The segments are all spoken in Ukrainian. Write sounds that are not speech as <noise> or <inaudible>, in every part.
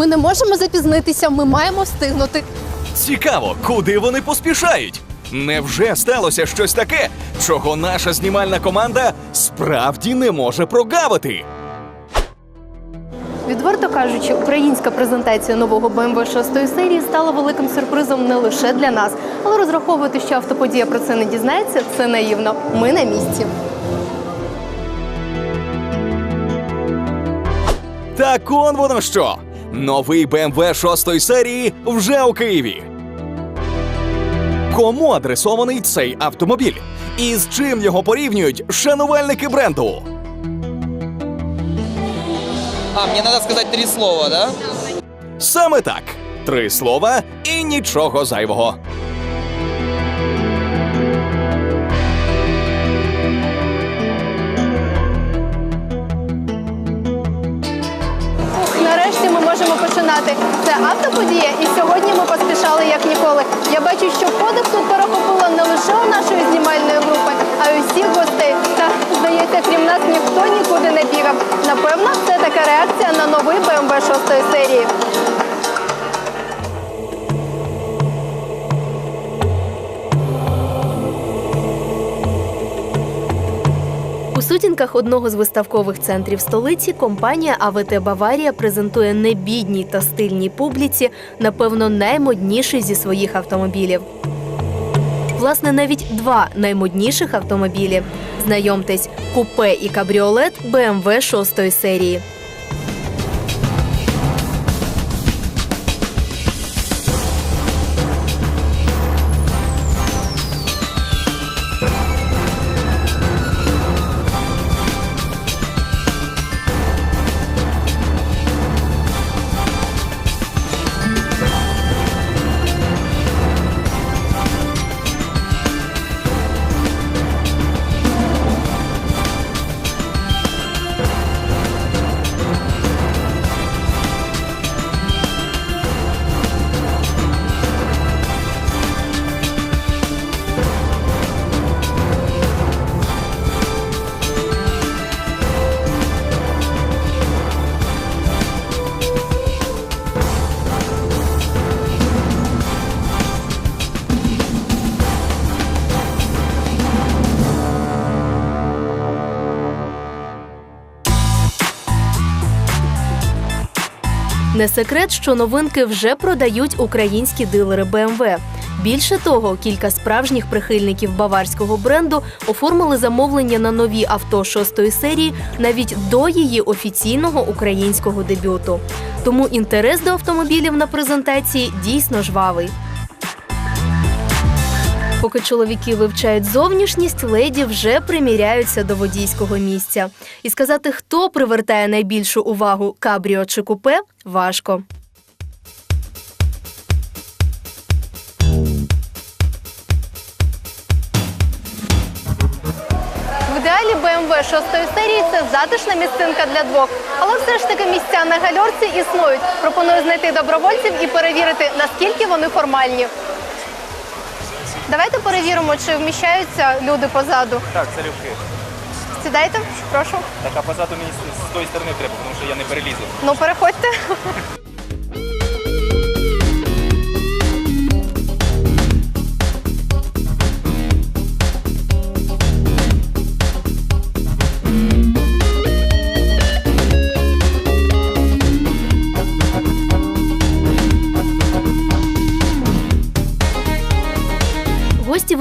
Ми не можемо запізнитися, ми маємо встигнути. Цікаво, куди вони поспішають? Невже сталося щось таке, чого наша знімальна команда справді не може прогавити? Відверто кажучи, українська презентація нового BMW 6 серії стала великим сюрпризом не лише для нас, але розраховувати, що автоподія про це не дізнається, це наївно. Ми на місці. Так он воно що. Новий BMW 6 серії вже у Києві. Кому адресований цей автомобіль? І з чим його порівнюють шанувальники бренду? А, мені надо сказати три слова, да? Саме так: три слова і нічого зайвого. Можемо починати. Це автоподія, і сьогодні ми поспішали як ніколи. Я бачу, що подих тут перехопило не лише у нашої знімальної групи, а й усіх гостей. Та здається, крім нас ніхто нікуди не бігав. Напевно, це така реакція на новий BMW 6 серії. У сутінках одного з виставкових центрів столиці компанія АВТ Баварія презентує небідній та стильній публіці, напевно, наймодніший зі своїх автомобілів. Власне, навіть два наймодніших автомобілі. Знайомтесь, купе і кабріолет BMW 6 серії. Не секрет, що новинки вже продають українські дилери BMW. Більше того, кілька справжніх прихильників баварського бренду оформили замовлення на нові авто шостої серії навіть до її офіційного українського дебюту. Тому інтерес до автомобілів на презентації дійсно жвавий. Поки чоловіки вивчають зовнішність, леді вже приміряються до водійського місця. І сказати, хто привертає найбільшу увагу кабріо чи купе, важко. В ідеалі BMW 6 серії це затишна місцинка для двох. Але все ж таки місця на гальорці існують. Пропоную знайти добровольців і перевірити, наскільки вони формальні. Давайте перевіримо, чи вміщаються люди позаду. Так, це ривки. Сідайте, прошу. Так, а позаду мені з, з тої сторони треба, тому що я не перелізу. Ну, переходьте.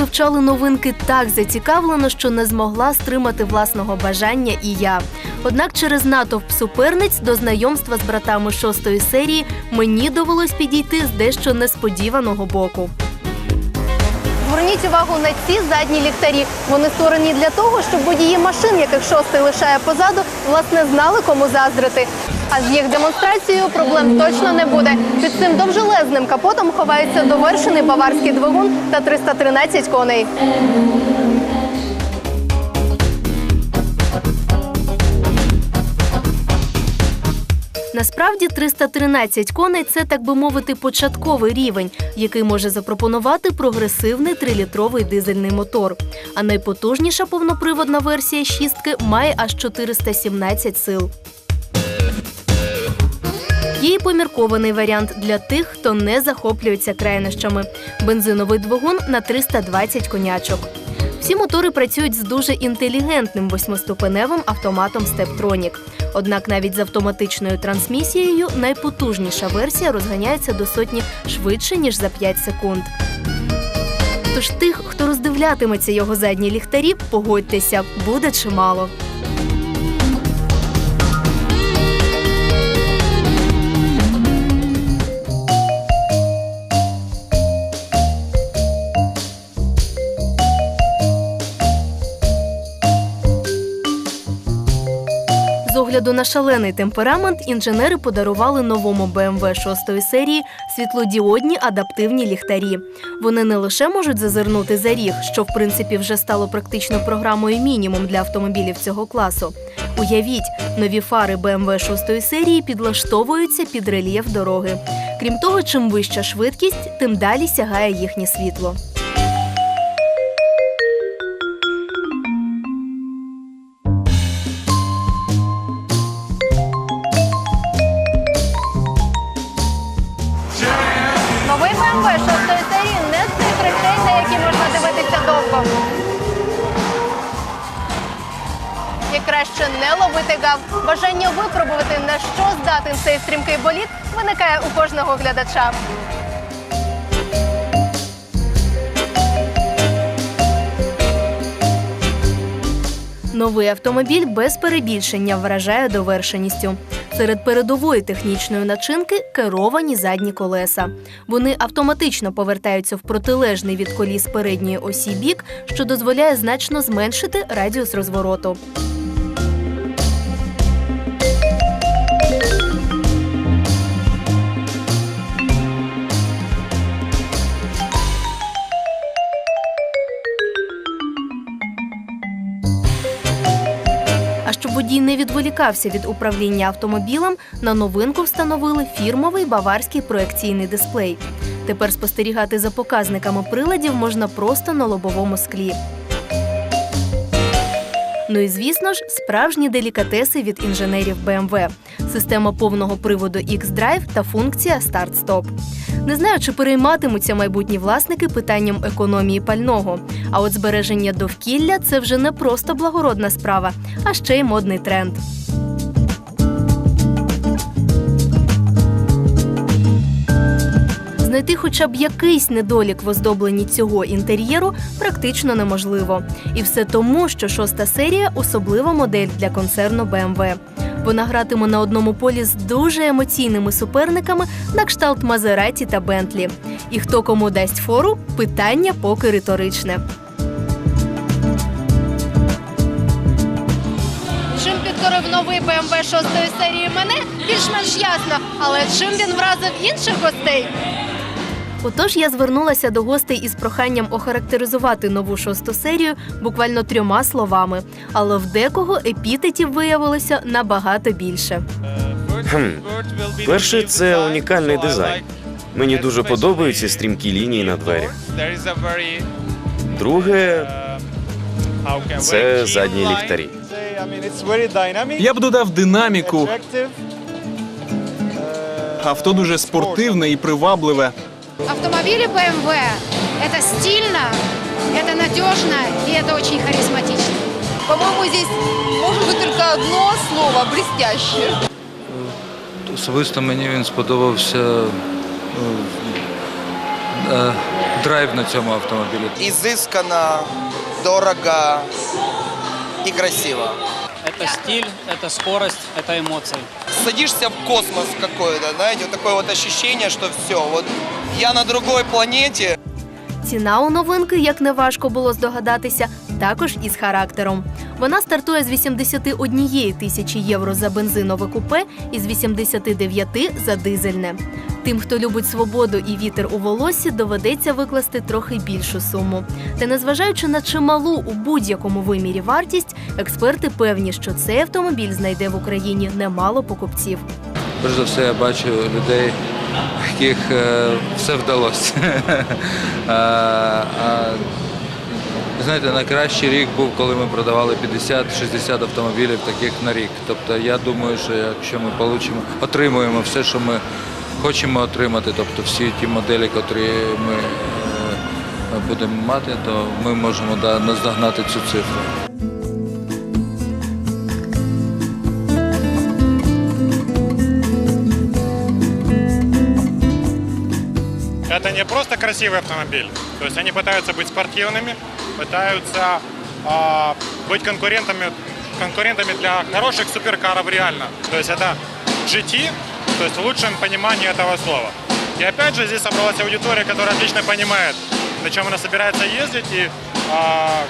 Вивчали новинки так зацікавлено, що не змогла стримати власного бажання і я. Однак через натовп суперниць до знайомства з братами шостої серії мені довелось підійти з дещо несподіваного боку. Зверніть увагу на ці задні ліхтарі. Вони створені для того, щоб водії машин, яких шостий лишає позаду, власне знали, кому заздрити. А з їх демонстрацією проблем точно не буде. Під цим довжелезним капотом ховається довершений баварський двигун та 313 коней. Насправді 313 коней це, так би мовити, початковий рівень, який може запропонувати прогресивний трилітровий дизельний мотор. А найпотужніша повноприводна версія шістки має аж 417 сил. Є і поміркований варіант для тих, хто не захоплюється крайнощами. Бензиновий двигун на 320 конячок. Всі мотори працюють з дуже інтелігентним восьмиступеневим автоматом Steptronic. Однак навіть з автоматичною трансмісією найпотужніша версія розганяється до сотні швидше ніж за 5 секунд. Тож тих, хто роздивлятиметься його задні ліхтарі, погодьтеся, буде чимало. Огляду на шалений темперамент інженери подарували новому BMW 6 серії світлодіодні адаптивні ліхтарі. Вони не лише можуть зазирнути за ріг, що в принципі вже стало практично програмою мінімум для автомобілів цього класу. Уявіть, нові фари BMW 6 серії підлаштовуються під рельєф дороги. Крім того, чим вища швидкість, тим далі сягає їхнє світло. Краще не ловити гав. Бажання випробувати, на що здатен цей стрімкий боліт, виникає у кожного глядача. Новий автомобіль без перебільшення вражає довершеністю. Серед передової технічної начинки керовані задні колеса. Вони автоматично повертаються в протилежний від коліс передньої осі бік, що дозволяє значно зменшити радіус розвороту. Не відволікався від управління автомобілем, на новинку встановили фірмовий баварський проекційний дисплей. Тепер спостерігати за показниками приладів можна просто на лобовому склі. Ну і звісно ж, справжні делікатеси від інженерів BMW. система повного приводу X-Drive та функція старт-стоп. Не знаю, чи перейматимуться майбутні власники питанням економії пального. А от збереження довкілля це вже не просто благородна справа, а ще й модний тренд. Знайти хоча б якийсь недолік в оздобленні цього інтер'єру практично неможливо. І все тому, що шоста серія особлива модель для концерну BMW. Вона гратиме на одному полі з дуже емоційними суперниками на кшталт Мазераті та Бентлі. І хто кому дасть фору питання поки риторичне. Чим підкорив новий BMW шостої серії мене, більш-менш ясно. Але чим він вразив інших гостей? Отож я звернулася до гостей із проханням охарактеризувати нову шосту серію буквально трьома словами. Але в декого епітетів виявилося набагато більше. Хм. Перше, це унікальний дизайн. Мені дуже подобаються стрімкі лінії на дверях. Друге, це задні ліхтарі. Я б додав динаміку. Авто дуже спортивне і привабливе. Автомобили BMW – это стильно, это надежно и это очень харизматично. По-моему, здесь может быть только одно слово – блестяще. Особисто мені він сподобався е, е, драйв на цьому автомобілі. Изысканно, дорого и красиво. Это стиль, это скорость, это эмоции. Садишься в космос какой-то, знаете, вот такое вот ощущение, что все, вот я на другой планете. Ціна у новинки, як не важко було здогадатися, також із характером. Вона стартує з 81 тисячі євро за бензинове купе і з 89 за дизельне. Тим, хто любить свободу і вітер у волосі, доведеться викласти трохи більшу суму. Та незважаючи на чималу у будь-якому вимірі вартість, експерти певні, що цей автомобіль знайде в Україні немало покупців. Перш за все, я бачу людей, яких е, все вдалося. <laughs> Знаєте, найкращий рік був, коли ми продавали 50-60 автомобілів таких на рік. Тобто я думаю, що якщо ми получимо, отримуємо все, що ми хочемо отримати, тобто всі ті моделі, які ми е, будемо мати, то ми можемо наздогнати цю цифру. Это не просто красивый автомобиль. То есть они пытаются быть спортивными, пытаются а, быть конкурентами, конкурентами для хороших суперкаров реально. То есть это GT, то есть в лучшем понимании этого слова. И опять же здесь собралась аудитория, которая отлично понимает, на чем она собирается ездить и а,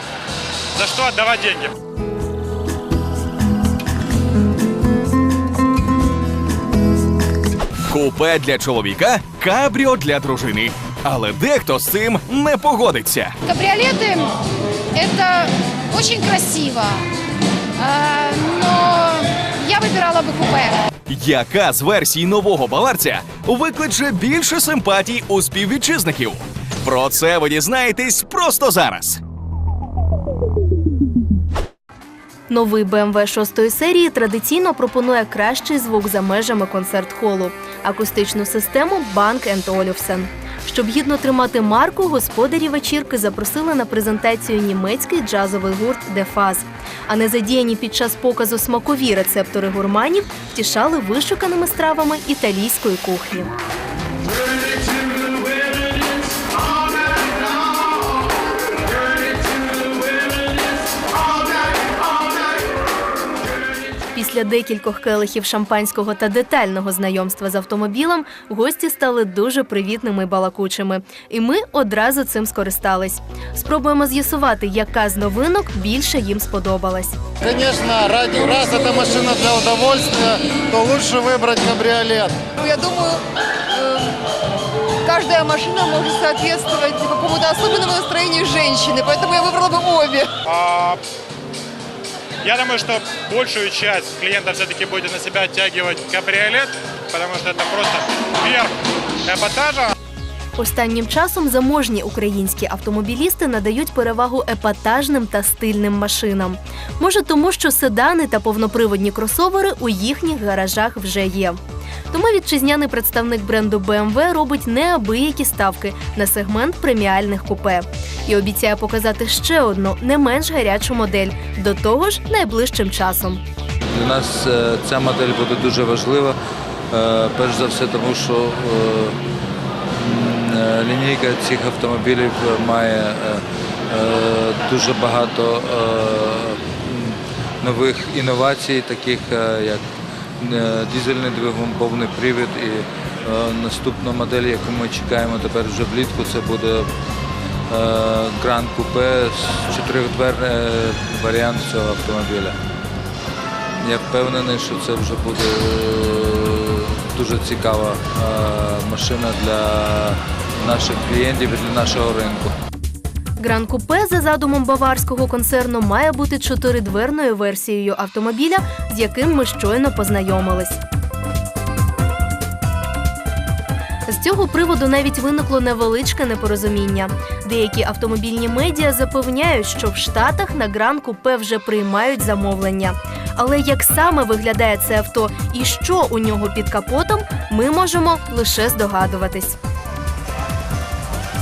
за что отдавать деньги. Купе для чоловіка, кабріо для дружини. Але дехто з цим не погодиться. Кабриолеты – это очень красиво, А, но я выбирала бы купе. Яка з версій нового баварця викличе більше симпатій у співвітчизників? Про це ви дізнаєтесь просто зараз. Новий BMW 6 серії традиційно пропонує кращий звук за межами концерт-холу, акустичну систему Банк Olufsen. Щоб гідно тримати марку, господарі вечірки запросили на презентацію німецький джазовий гурт «Де Фаз». А незадіяні під час показу смакові рецептори гурманів втішали вишуканими стравами італійської кухні. Після декількох келихів шампанського та детального знайомства з автомобілем гості стали дуже привітними й балакучими. І ми одразу цим скористались. Спробуємо з'ясувати, яка з новинок більше їм сподобалась. Конечно, ради, раз это машина для удовольствия, то лучше выбрать кабриолет. Ну, Я думаю, э, каждая машина может соответствовать какому-то особенному настроению женщины, поэтому я выбрала бы обе. Я думаю, что большую часть клиентов все-таки будет на себя оттягивать кабриолет, потому что это просто верх эпатажа. Останнім часом заможні українські автомобілісти надають перевагу епатажним та стильним машинам. Може, тому що седани та повноприводні кросовери у їхніх гаражах вже є. Тому вітчизняний представник бренду BMW робить неабиякі ставки на сегмент преміальних купе і обіцяє показати ще одну не менш гарячу модель до того ж найближчим часом. Для нас е, ця модель буде дуже важлива. Е, Перш за все, тому що е, лінійка цих автомобілів має дуже багато нових інновацій, таких як дизельний двигун, повний привід. І е, наступна модель, яку ми чекаємо тепер вже влітку, це буде Гранд Купе, чотирьохдверний е, варіант цього автомобіля. Я впевнений, що це вже буде е, дуже цікава е, машина для наших клієнтів і для нашого ринку. Гран Купе за задумом баварського концерну має бути чотиридверною версією автомобіля, з яким ми щойно познайомились. З цього приводу навіть виникло невеличке непорозуміння. Деякі автомобільні медіа запевняють, що в Штатах на Гран Купе вже приймають замовлення. Але як саме виглядає це авто і що у нього під капотом, ми можемо лише здогадуватись.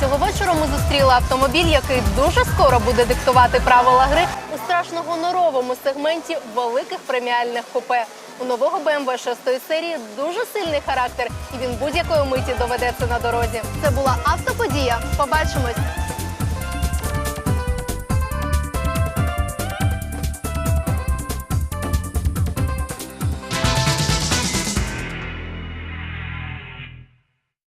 Цього вечора ми зустріли автомобіль, який дуже скоро буде диктувати правила гри у страшно гоноровому сегменті великих преміальних купе. У нового BMW 6 серії дуже сильний характер, і він будь-якої миті доведеться на дорозі. Це була автоподія. Побачимось.